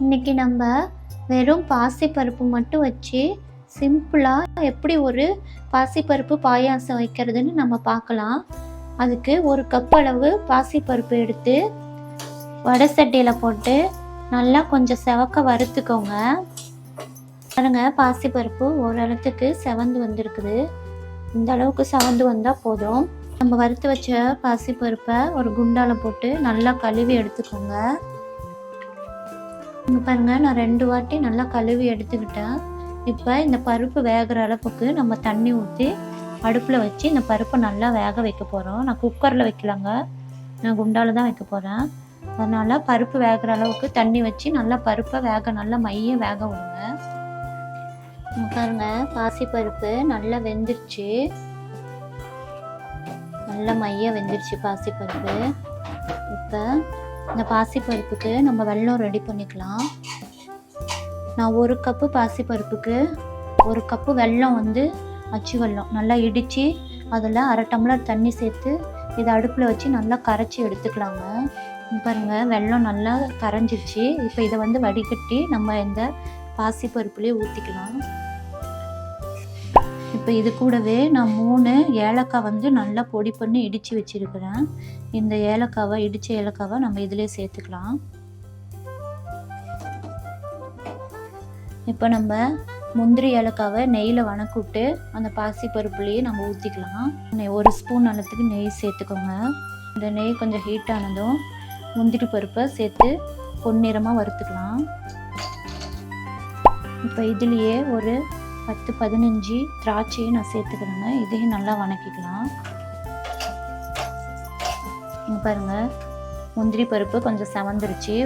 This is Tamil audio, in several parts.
இன்னைக்கு நம்ம வெறும் பாசிப்பருப்பு மட்டும் வச்சு சிம்பிளாக எப்படி ஒரு பாசிப்பருப்பு பாயாசம் வைக்கிறதுன்னு நம்ம பார்க்கலாம். அதுக்கு ஒரு கப் அளவு பாசிப்பருப்பு எடுத்து வடை சட்டியில் போட்டு நல்லா கொஞ்சம் செவக்க வறுத்துக்கோங்க. பாருங்க பாசிப்பருப்பு ஓரளவுக்கு செவந்து வந்திருக்குது. இந்த அளவுக்கு செவந்து வந்தால் போதும். நம்ம வறுத்து வச்ச பாசிப்பருப்பை ஒரு குண்டால போட்டு நல்லா கழுவி எடுத்துக்கோங்க. இங்கே பாருங்க நான் ரெண்டு வாட்டி நல்லா கழுவி எடுத்துக்கிட்டேன். இப்போ இந்த பருப்பு வேகிற அளவுக்கு நம்ம தண்ணி ஊற்றி அடுப்பில் வச்சு இந்த பருப்பை நல்லா வேக வைக்க போகிறோம் நான் குக்கரில் வைக்கலாங்க. நான் குண்டால தான் வைக்க போகிறேன் அதனால் பருப்பு வேகிற அளவுக்கு தண்ணி வச்சு நல்லா பருப்பை வேக நல்லா மைய வேக விடுங்க. பாருங்க பாருங்க பாசிப்பருப்பு நல்லா வெந்துருச்சு. நல்லா மைய வெந்துருச்சு பாசிப்பருப்பு இப்போ இந்த பாசிப்பருப்புக்கு நம்ம வெல்லம் ரெடி பண்ணிக்கலாம். நான் ஒரு கப்பு பாசிப்பருப்புக்கு ஒரு கப்பு வெல்லம் வந்து அச்சு வெல்லம் நல்லா இடித்து அதில் அரை டம்ளர் தண்ணி சேர்த்து இதை அடுப்பில் வச்சு நல்லா கரைச்சி எடுத்துக்கலாங்க. பாருங்கள் வெள்ளம் வெல்லம் நல்லா கரைஞ்சிருச்சு. இப்போ இதை வந்து வடிகட்டி நம்ம இந்த பாசிப்பருப்புலேயே ஊற்றிக்கலாம் இப்போ இது கூடவே நான் மூணு ஏலக்காய் வந்து நல்லா பொடி பண்ணி இடித்து வச்சுருக்கிறேன். இந்த ஏலக்காவை இடித்த ஏலக்காவை நம்ம இதிலே சேர்த்துக்கலாம். இப்போ நம்ம முந்திரி ஏலக்காவை நெய்யில் வணக்கிட்டு அந்த பாசி பருப்புலேயே நம்ம ஊற்றிக்கலாம் நெய் ஒரு ஸ்பூன் அளத்துக்கு நெய் சேர்த்துக்கோங்க. இந்த நெய் கொஞ்சம் ஹீட் ஆனதும் முந்திரி பருப்பை சேர்த்து பொன்னிறமாக வறுத்துக்கலாம். இப்போ இதுலேயே ஒரு பத்து பதினஞ்சு திராட்சையும் நான் சேர்த்துக்கிறேங்க. இதையும் நல்லா வணக்கிக்கலாம். இங்கே பாருங்கள் முந்திரி பருப்பு கொஞ்சம் செவந்துருச்சு.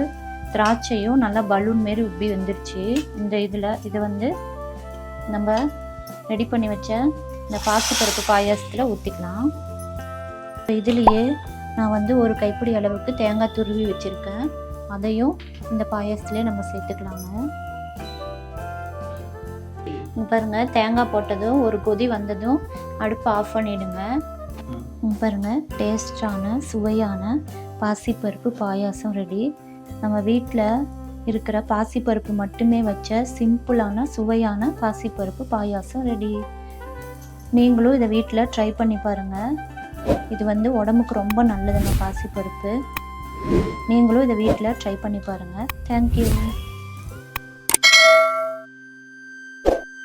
திராட்சையும் நல்லா பலூன் மாரி உப்பி வந்துருச்சு. இந்த இதில் இதை வந்து நம்ம ரெடி பண்ணி வச்ச இந்த பாசிப்பருப்பு பாயாசத்தில் ஊற்றிக்கலாம் இதுலேயே நான் வந்து ஒரு கைப்பிடி அளவுக்கு தேங்காய் துருவி வச்சுருக்கேன். அதையும் இந்த பாயாசத்துலேயே நம்ம சேர்த்துக்கலாங்க. இங்க பாருங்க தேங்காய் போட்டதும் ஒரு கொதி வந்ததும் அடுப்பை ஆஃப் பண்ணிடுங்க. இங்க பாருங்க டேஸ்டான சுவையான பாசிப்பருப்பு பாயாசம் ரெடி நம்ம வீட்டில் இருக்கிற பாசிப்பருப்பு மட்டுமே வச்ச சிம்பிளான சுவையான பாசிப்பருப்பு பாயாசம் ரெடி நீங்களும் இதை வீட்டில் ட்ரை பண்ணி பாருங்கள் இது வந்து உடம்புக்கு ரொம்ப நல்லதுங்க பாசிப்பருப்பு. நீங்களும் இதை வீட்டில் ட்ரை பண்ணி பாருங்கள் தேங்க்யூ